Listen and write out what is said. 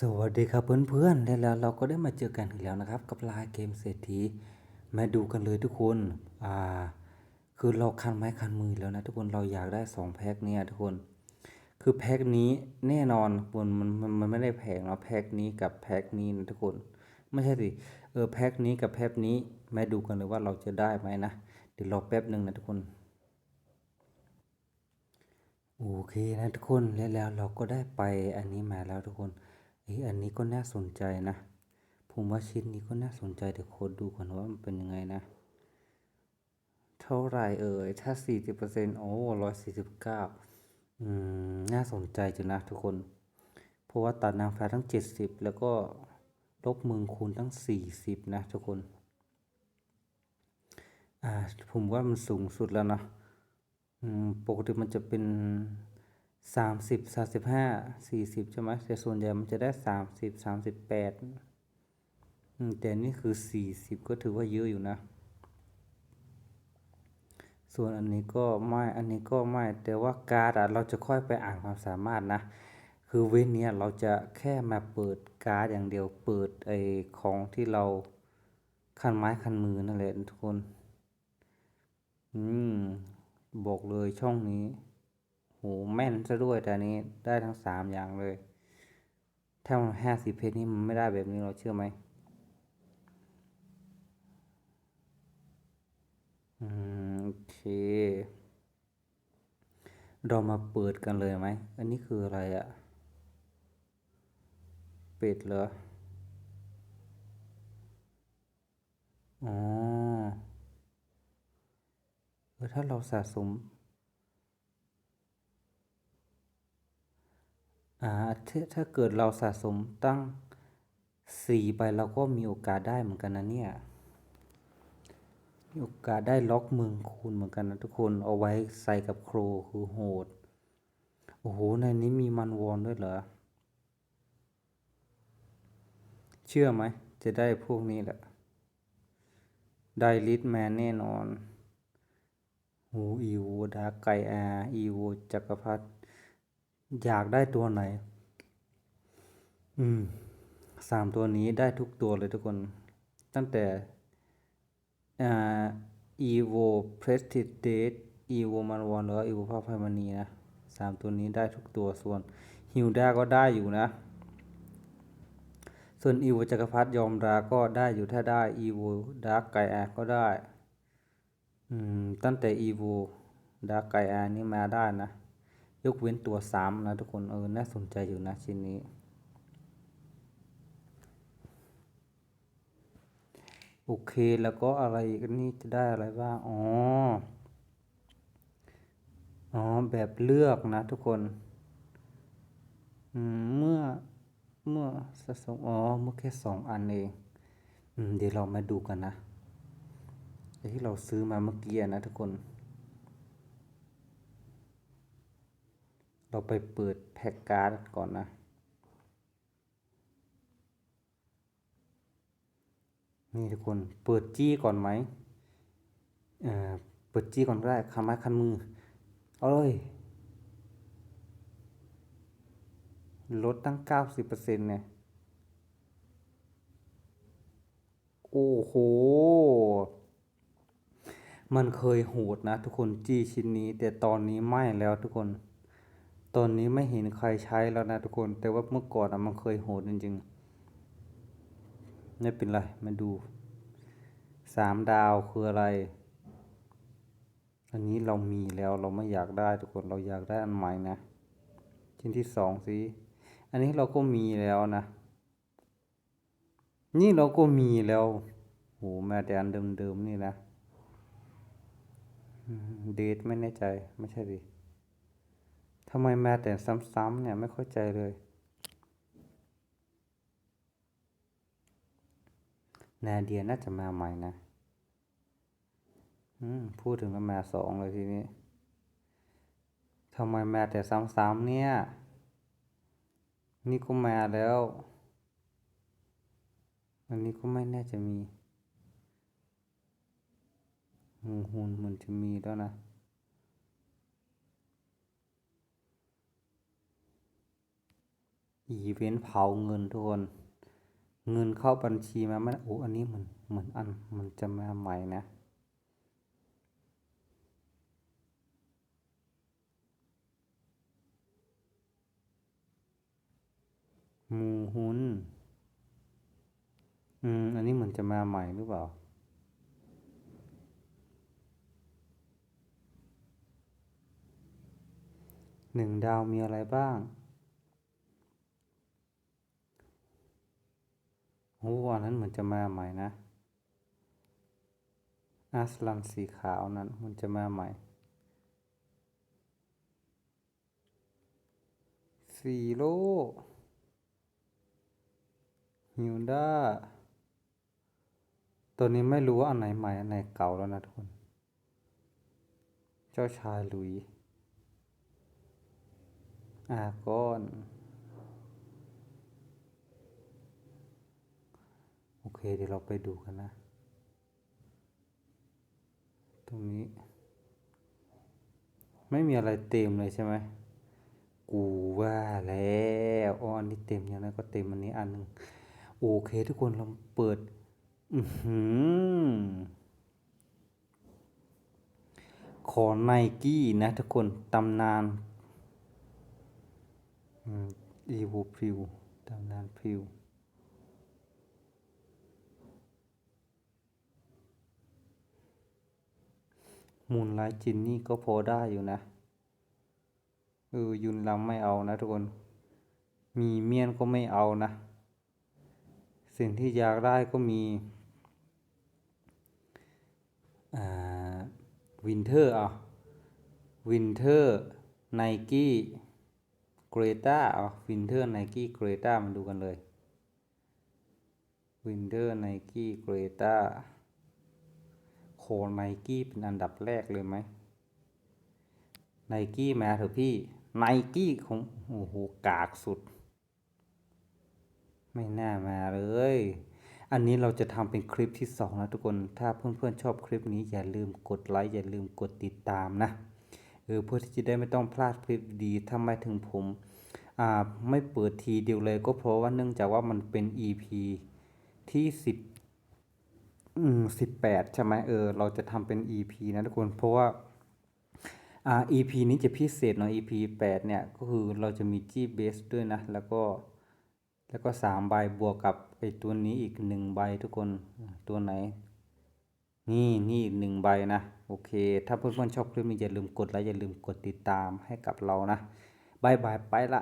สวัสดีครับเพื่อนๆและแล้วเราก็ได้มาเจอกันอีกแล้วนะครับ กับลายเกมเศรษฐีมาดูกันเลยทุกคนอ่าคือเราคันไม้คันมือแล้วนะทุกคนเราอยากได้สองแพ็คเนี่ยทุกคน คือแพ็คนี้แน่นอนมันมันมันมันไม่ได้แพงเนาะแพ็คนี้กับแพ็คนี้นะทุกคน ไม่ใช่สิเออแพ็คนี้กับแพ็คนี้มาดูกันเลยว่าเราจะได้ไหมนะเดี๋ยวรอแป๊บหนึ่งนะทุกคนโอเคนะทุกคนแล้วเราก็ได้ไปอันนี้มาแล้วทุกคน เอ้ยอันนี้ก็น่าสนใจนะ ผมว่าชิ้นนี้ก็น่าสนใจเดี๋ยวโคดดูก่อนว่ามันเป็นยังไงนะ เท่าไรเอ่ย ถ้าสี่สิบเปอร์เซ็นต์โอ้ร้อยสี่สิบเก้าอืม น่าสนใจจังนะทุกคน เพราะว่าตัดนางฟ้าทั้งเจ็ดสิบแล้วก็ลบมึงคูณทั้งสี่สิบนะทุกคน อ่า ผมว่ามันสูงสุดแล้วนะอืมปกติมันจะเป็น สามสิบสามสิบห้าสี่สิบใช่ไหมแต่ส่วนใหญ่มันจะได้สามสิบสามสิบแปดแต่นี่คือสี่สิบก็ถือว่าเยอะอยู่นะ ส่วนอันนี้ก็ไม่อันนี้ก็ไม่แต่ว่าการ์ดเราจะค่อยไปอ่านความสามารถนะ คือเว้นเนี้ยเราจะแค่มาเปิดการ์ดอย่างเดียวเปิดไอของที่เราคันไม้คันมือนั่นแหละทุกคน อืม บอกเลยช่องนี้ หแม่นซะด้วยแต่อันนี้ได้ทั้งสามอย่างเลย ถ้ามันห้าสิบเพจนี้มันไม่ได้แบบนี้เราเชื่อไหมอืมโอเค เรามาเปิดกันเลยไหม อันนี้คืออะไรอะเป็ดเหรออ๋อเออถ้าเราสะสม อ่าถ้าถ้าเกิดเราสะสมตั้งสี่ไปเราก็มีโอกาสได้เหมือนกันนะเนี่ยมีโอกาสได้ล็อกเมืองคูณเหมือนกันนะทุกคนเอาไว้ใส่กับโครคือโหด โอ้โห ในนี้มีมันวอนด้วยเหรอ เชื่อไหม จะได้พวกนี้แหละ ได้ลิทแมนแน่นอนหูอีโวดาร์กไกอาอีโวจักรพรรดิ อยากได้ตัวไหน อืม สามตัวนี้ได้ทุกตัวเลยทุกคน ตั้งแต่ อ่า evo prestige evo มันวอนแล้ว evo ภาพไพมณีนะสามตัวนี้ได้ทุกตัวส่วนฮิวดาก็ได้อยู่นะ ส่วน evo จักรพรรดิยอมราก็ได้อยู่ถ้าได้ evo ดาร์กไกอก็ได้ อืม ตั้งแต่ evo ดาร์กไกอนี่มาได้นะ ยกเว้นตัวสามนะทุกคนเออน่าสนใจอยู่นะชิ้นนี้ โอเคแล้วก็อะไรอีกนี่จะได้อะไรบ้างอ๋ออ๋อแบบเลือกนะทุกคนเมื่อเมื่อสะสมอ๋อเมื่อแค่สองอันเองอเดี๋ยวเรามาดูกันนะที่เราซื้อมาเมื่อกี้นะทุกคน เราไปเปิดแพ็กการ์ดก่อนนะ นี่ทุกคน เปิดจี้ก่อนไหมเอ่อ เปิดจี้ก่อนก็ได้คันไม้คันมือ เอาเลย ลดตั้งเก้าสิบเปอร์เซ็นต์เนี่ย โอ้โห มันเคยโหดนะทุกคนจี้ชิ้นนี้ แต่ตอนนี้ไม่แล้วทุกคน ตอนนี้ไม่เห็นใครใช้แล้วนะทุกคน แต่ว่าเมื่อก่อนอะมันเคยโหดจริงๆไม่เป็นไร มาดูสามดาวคืออะไร อันนี้เรามีแล้วเราไม่อยากได้ทุกคนเราอยากได้อันใหม่นะชิ้นที่สองสิอันนี้เราก็มีแล้วนะ นี่เราก็มีแล้วโหแม้แต่อันเดิมๆนี่นะเดทไม่แน่ใจไม่ใช่ดิ ทำไมแม้แต่ซ้ำๆเนี่ยไม่เข้าใจเลยนาเดียน่าจะมาใหม่นะ อืม พูดถึงก็มาสองเลยทีนี้ ทำไมมาแต่ซ้ำๆเนี่ย นี่ก็มาแล้ว อันนี้ก็ไม่น่าจะมีหุ่นหมือนจะมีแล้วนะ อีเวนต์เผาเงินทุกคนเงินเข้าบัญชีมามันโอ้อันนี้เหมือนเหมือนอันมันจะมาใหม่นะหมูหุนอืม อันนี้เหมือนจะมาใหม่หรือเปล่า หนึ่งดาวมีอะไรบ้าง โอ้อันนั้นเหมือนจะมาใหม่นะอาสลันสีขาวนั้นมันจะมาใหม่ซีโร่ฮิวด้าตัวนี้ไม่รู้ว่าอันไหนใหม่ อันไหนเก่าแล้วนะทุกคน เจ้าชายหลุยอากอน โอ เดี๋ยวเราไปดูกันนะ ตรงนี้ ไม่มีอะไรเต็มเลยใช่ไหมกูว่าแล้วอ๋ออันนี้เต็มอย่างนั้นก็เต็มอันนี้อันหนึงโอเค ทุกคนเราเปิด อือหือขอไนกี้นะทุกคนตำนานอืมอีวูพริวตำนานพริว มูลไลท์จินนี่ก็พอได้อยู่นะเออยุนลำไม่เอานะทุกคน มีเมียนก็ไม่เอานะ สิ่งที่อยากได้ก็มีอ่าวินเทอร์อะวินเทอร์ไนกี้เกรตาอะวินเทอร์ไนกี้เกรตามาดูกันเลยวินเทอร์ไนกี้เกรตา ไนกี้เป็นอันดับแรกเลยไหมไนกี้มาเถอะพี่ไนกี้ของโอ้โหกากสุด ไม่น่ามาเลย อันนี้เราจะทำเป็นคลิปที่สองนะทุกคน ถ้าเพื่อนๆชอบคลิปนี้อย่าลืมกดไลค์อย่าลืมกดติดตามนะเออเพื่อที่จะได้ไม่ต้องพลาดคลิปดีทำไมถึงผมอ่าไม่เปิดทีเดียวเลยก็เพราะว่าเนื่องจากว่ามันเป็น EP ที่สิบ อืมสิบแปดใช่ไหมเออ เราจะทำเป็น EP นะทุกคน เพราะว่าอ่า EP นี้จะพิเศษหน่อย EP แปดเนี่ย ก็คือเราจะมี G base ด้วยนะ แล้วก็ แล้วก็สามใบบวกกับไอ้ตัวนี้อีกหนึ่งใบทุกคนตัวไหน นี่นี่อีกหนึ่งใบนะ โอเค ถ้าเพื่อนๆชอบคลิปนี้อย่าลืมกดไลค์อย่าลืมกดติดตามให้กับเรานะบายบายไปละ